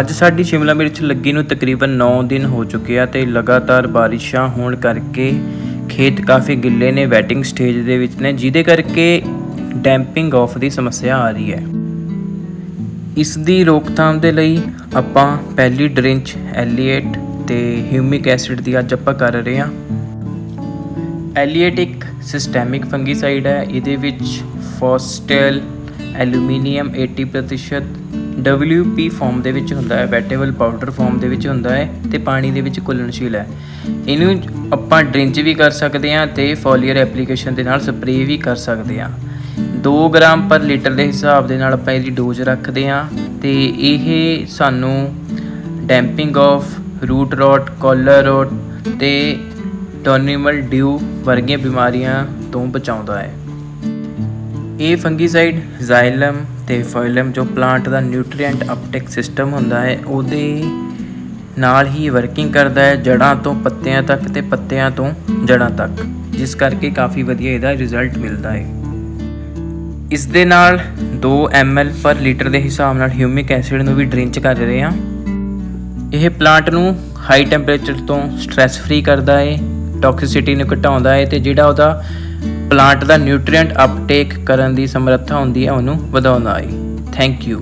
ਅੱਜ ਸਾਡੀ ਸ਼ਿਮਲਾ ਮਿਰਚ ਲੱਗੀ ਨੂੰ ਤਕਰੀਬਨ 9 ਦਿਨ ਹੋ ਚੁੱਕੇ ਆ ਤੇ ਲਗਾਤਾਰ ਬਾਰਿਸ਼ਾਂ ਹੋਣ ਕਰਕੇ ਖੇਤ ਕਾਫੀ ਗਿੱਲੇ ਨੇ ਵੈਟਿੰਗ ਸਟੇਜ ਦੇ ਵਿੱਚ ਨੇ, ਜਿਹਦੇ ਕਰਕੇ ਡੈਂਪਿੰਗ ਆਫ ਦੀ ਸਮੱਸਿਆ ਆ ਰਹੀ ਹੈ। ਇਸ ਦੀ ਰੋਕਥਾਮ ਦੇ ਲਈ ਆਪਾਂ ਪਹਿਲੀ ਡਰਿੰਚ ਐਲੀਏਟ ਤੇ ਹਿਊਮਿਕ ਐਸਿਡ ਦੀ ਅੱਜ ਆਪਾਂ ਕਰ ਰਹੇ ਹਾਂ। ਐਲੀਏਟ ਇੱਕ ਸਿਸਟੈਮਿਕ ਫੰਗੀਸਾਈਡ ਹੈ, ਇਹਦੇ ਵਿੱਚ ਫੋਸਟਲ ਐਲੂਮੀਨੀਅਮ 80% WP ਫਾਰਮ ਦੇ ਵਿੱਚ ਹੁੰਦਾ ਹੈ ਵੈਟੇਬਲ ਪਾਊਡਰ ਫਾਰਮ ਦੇ ਵਿੱਚ ਹੁੰਦਾ ਹੈ ਤੇ ਪਾਣੀ ਦੇ ਵਿੱਚ ਘੁਲਣਸ਼ੀਲ ਹੈ। ਇਹਨੂੰ ਆਪਾਂ ਡਰਿੰਚ ਵੀ ਕਰ ਸਕਦੇ ਹਾਂ ਤੇ ਫੋਲੀਅਰ ਐਪਲੀਕੇਸ਼ਨ ਦੇ ਨਾਲ ਸਪਰੇਅ ਵੀ ਕਰ ਸਕਦੇ ਹਾਂ। 2 ਗ੍ਰਾਮ ਪਰ ਲੀਟਰ ਦੇ ਹਿਸਾਬ ਦੇ ਨਾਲ ਆਪਾਂ ਇਹਦੀ ਡੋਜ਼ ਰੱਖਦੇ ਹਾਂ ਤੇ ਇਹ ਸਾਨੂੰ damping off root rot, collar rot ਤੇ ਟਰਨਿਮਲ ਡਿਊ ਵਰਗੀਆਂ ਬਿਮਾਰੀਆਂ ਤੋਂ ਬਚਾਉਂਦਾ ਹੈ। ਇਹ ਫੰਗੀਸਾਈਡ ਜ਼ਾਈਲਮ ਤੇ ਫੋਇਲਮ ਜੋ ਪਲਾਂਟ ਦਾ ਨਿਊਟ੍ਰੀਐਂਟ ਅਪਟੇਕ ਸਿਸਟਮ ਹੁੰਦਾ ਹੈ, ਉਹਦੇ ਨਾਲ ਹੀ ਵਰਕਿੰਗ ਕਰਦਾ ਹੈ ਜੜਾਂ ਤੋਂ ਪੱਤਿਆਂ ਤੱਕ ਤੇ ਪੱਤਿਆਂ ਤੋਂ ਜੜਾਂ ਤੱਕ, ਜਿਸ ਕਰਕੇ ਕਾਫੀ ਵਧੀਆ ਇਹਦਾ ਰਿਜ਼ਲਟ ਮਿਲਦਾ ਹੈ। ਇਸ ਦੇ ਨਾਲ 2 ml ਪਰ ਲੀਟਰ ਦੇ ਹਿਸਾਬ ਨਾਲ ਹਿਊਮਿਕ ਐਸਿਡ ਨੂੰ ਵੀ ਡਰਿੰਚ ਕਰ ਰਹੇ ਹਾਂ। ਇਹ ਪਲਾਂਟ ਨੂੰ ਹਾਈ ਟੈਂਪਰੇਚਰ ਤੋਂ ਸਟ੍ਰੈਸ ਫ੍ਰੀ ਕਰਦਾ ਹੈ ਟੌਕਸਿਸਿਟੀ ਨੂੰ ਘਟਾਉਂਦਾ ਹੈ ਤੇ ਜਿਹੜਾ ਉਹਦਾ ਪਲਾਂਟ ਦਾ ਨਿਊਟ੍ਰੀਐਂਟ ਅਪਟੇਕ ਕਰਨ ਦੀ ਸਮਰੱਥਾ ਹੁੰਦੀ ਹੈ ਉਹਨੂੰ ਵਧਾਉਂਦਾ ਹੈ ਥੈਂਕ ਯੂ।